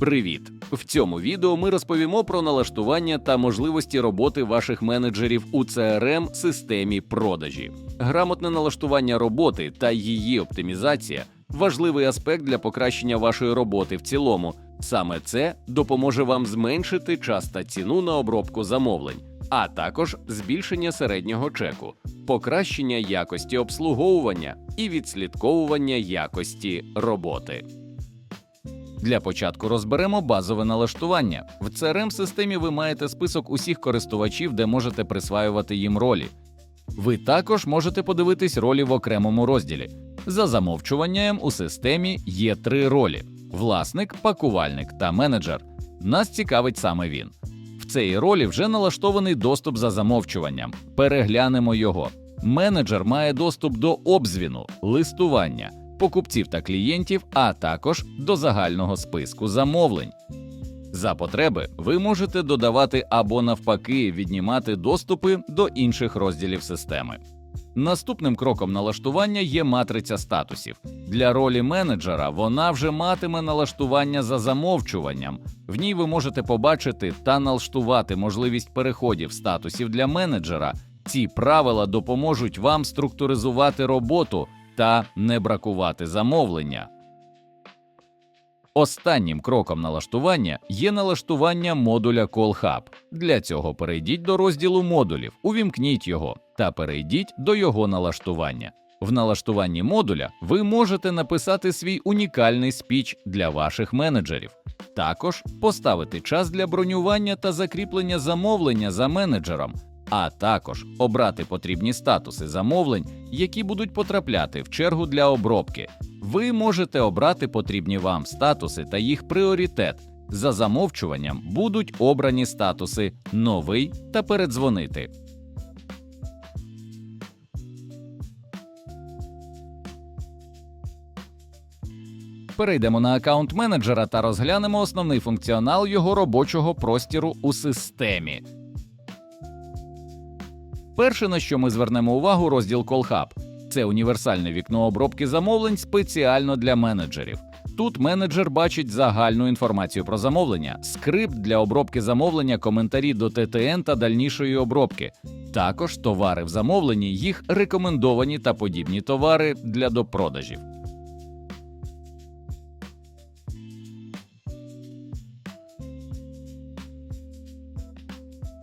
Привіт! В цьому відео ми розповімо про налаштування та можливості роботи ваших менеджерів у crm системі продажі. Грамотне налаштування роботи та її оптимізація важливий аспект для покращення вашої роботи в цілому. Саме це допоможе вам зменшити час та ціну на обробку замовлень, а також збільшення середнього чеку, покращення якості обслуговування і відслідковування якості роботи. Для початку розберемо базове налаштування. В crm системі ви маєте список усіх користувачів, де можете присваювати їм ролі. Ви також можете подивитись ролі в окремому розділі. За замовчуванням у системі є три ролі: власник, пакувальник та менеджер. Нас цікавить саме він. В цій ролі вже налаштований доступ за замовчуванням. Переглянемо його. Менеджер має доступ до обзвіну, листування, покупців та клієнтів, а також до загального списку замовлень. За потреби ви можете додавати або навпаки віднімати доступи до інших розділів системи. Наступним кроком налаштування є матриця статусів. Для ролі менеджера вона вже матиме налаштування за замовчуванням. В ній ви можете побачити та налаштувати можливість переходів статусів для менеджера. Ці правила допоможуть вам структуризувати роботу та не бракувати замовлення. Останнім кроком налаштування є налаштування модуля CallHub. Для цього перейдіть до розділу модулів, увімкніть його та перейдіть до його налаштування. В налаштуванні модуля ви можете написати свій унікальний спіч для ваших менеджерів. Також поставити час для бронювання та закріплення замовлення за менеджером, а також обрати потрібні статуси замовлень, які будуть потрапляти в чергу для обробки. Ви можете обрати потрібні вам статуси та їх пріоритет. За замовчуванням будуть обрані статуси новий та передзвонити. Перейдемо на аккаунт менеджера та розглянемо основний функціонал його робочого простіру у системі. Перше, на що ми звернемо увагу, розділ CallHub. Це універсальне вікно обробки замовлень спеціально для менеджерів. Тут менеджер бачить загальну інформацію про замовлення, скрипт для обробки замовлення, коментарі до ТТН та дальнішої обробки. Також товари в замовленні, їх рекомендовані та подібні товари для допродажів.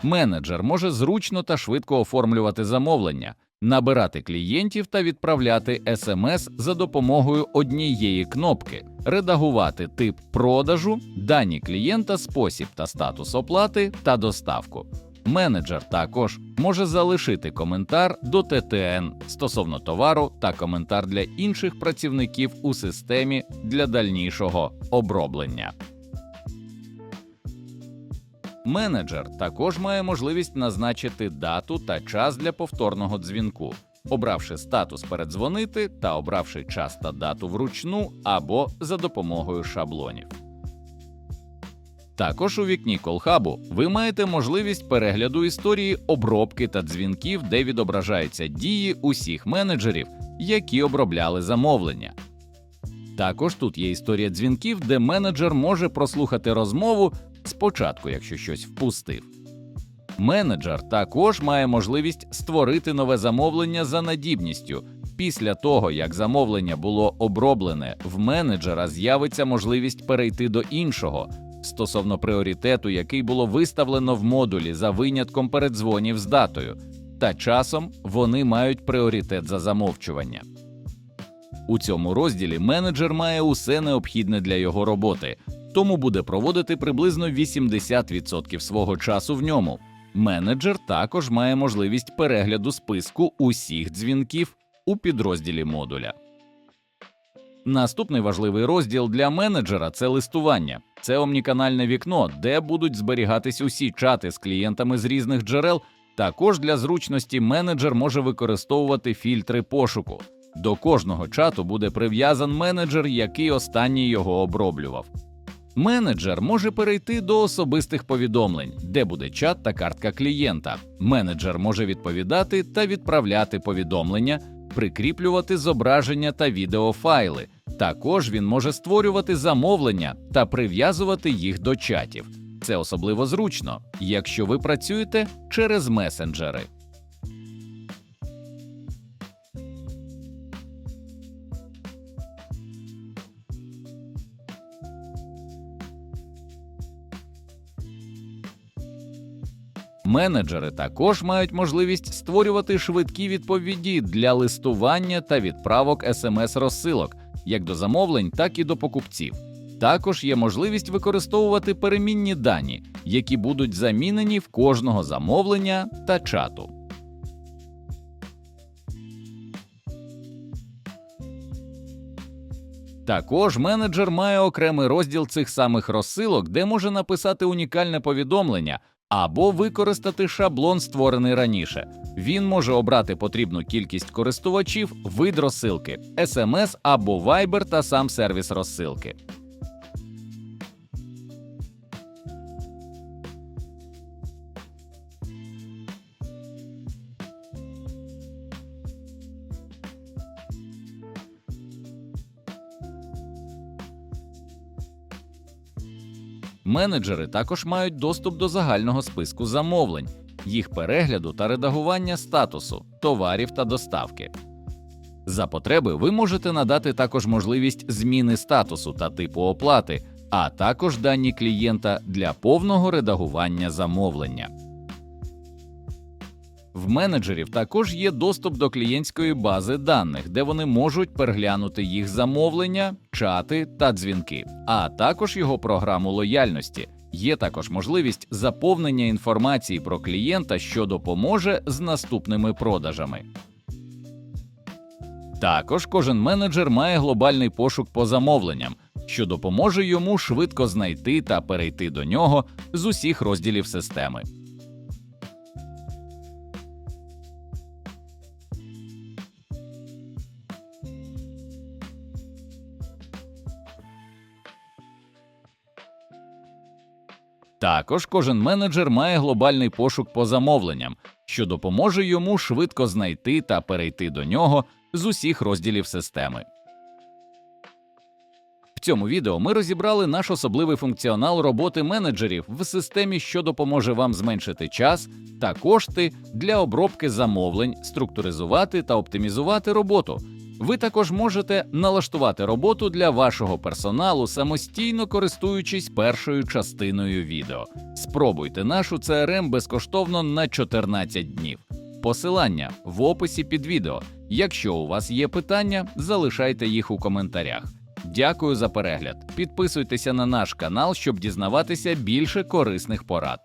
Менеджер може зручно та швидко оформлювати замовлення, набирати клієнтів та відправляти смс за допомогою однієї кнопки, редагувати тип продажу, дані клієнта, спосіб та статус оплати та доставку. Менеджер також може залишити коментар до ТТН стосовно товару та коментар для інших працівників у системі для дальнішого оброблення. Менеджер також має можливість назначити дату та час для повторного дзвінку, обравши статус передзвонити та обравши час та дату вручну або за допомогою шаблонів. Також у вікні колхабу ви маєте можливість перегляду історії обробки та дзвінків, де відображаються дії усіх менеджерів, які обробляли замовлення. Також тут є історія дзвінків, де менеджер може прослухати розмову спочатку, якщо щось впустив. Менеджер також має можливість створити нове замовлення за надібністю. Після того, як замовлення було оброблене, в менеджера з'явиться можливість перейти до іншого стосовно пріоритету, який було виставлено в модулі за винятком передзвонів з датою, та часом вони мають пріоритет за замовчування. У цьому розділі менеджер має усе необхідне для його роботи, тому буде проводити приблизно 80% свого часу в ньому. Менеджер також має можливість перегляду списку усіх дзвінків у підрозділі модуля. Наступний важливий розділ для менеджера це листування. Це омніканальне вікно, де будуть зберігатись усі чати з клієнтами з різних джерел. Також для зручності менеджер може використовувати фільтри пошуку. До кожного чату буде прив'язан менеджер, який останній його оброблював. Менеджер може перейти до особистих повідомлень, де буде чат та картка клієнта. Менеджер може відповідати та відправляти повідомлення, прикріплювати зображення та відеофайли. Також він може створювати замовлення та прив'язувати їх до чатів. Це особливо зручно, якщо ви працюєте через месенджери. Менеджери також мають можливість створювати швидкі відповіді для листування та відправок смс-розсилок як до замовлень, так і до покупців. Також є можливість використовувати перемінні дані, які будуть замінені в кожного замовлення та чату. Також менеджер має окремий розділ цих самих розсилок, де може написати унікальне повідомлення або використати шаблон, створений раніше. Він може обрати потрібну кількість користувачів, вид розсилки, SMS або Viber та сам сервіс розсилки. Менеджери також мають доступ до загального списку замовлень, їх перегляду та редагування статусу, товарів та доставки. За потреби ви можете надати також можливість зміни статусу та типу оплати, а також дані клієнта для повного редагування замовлення. В менеджерів також є доступ до клієнтської бази даних, де вони можуть переглянути їх замовлення, чати та дзвінки, а також його програму лояльності. Є також можливість заповнення інформації про клієнта, що допоможе з наступними продажами. Також кожен менеджер має глобальний пошук по замовленням, що допоможе йому швидко знайти та перейти до нього з усіх розділів системи. Також кожен менеджер має глобальний пошук по замовленням, що допоможе йому швидко знайти та перейти до нього з усіх розділів системи. В цьому відео ми розібрали наш особливий функціонал роботи менеджерів в системі, що допоможе вам зменшити час та кошти для обробки замовлень, структуризувати та оптимізувати роботу. Ви також можете налаштувати роботу для вашого персоналу самостійно користуючись першою частиною відео. Спробуйте нашу CRM безкоштовно на 14 днів. Посилання в описі під відео. Якщо у вас є питання, залишайте їх у коментарях. Дякую за перегляд. Підписуйтеся на наш канал, щоб дізнаватися більше корисних порад.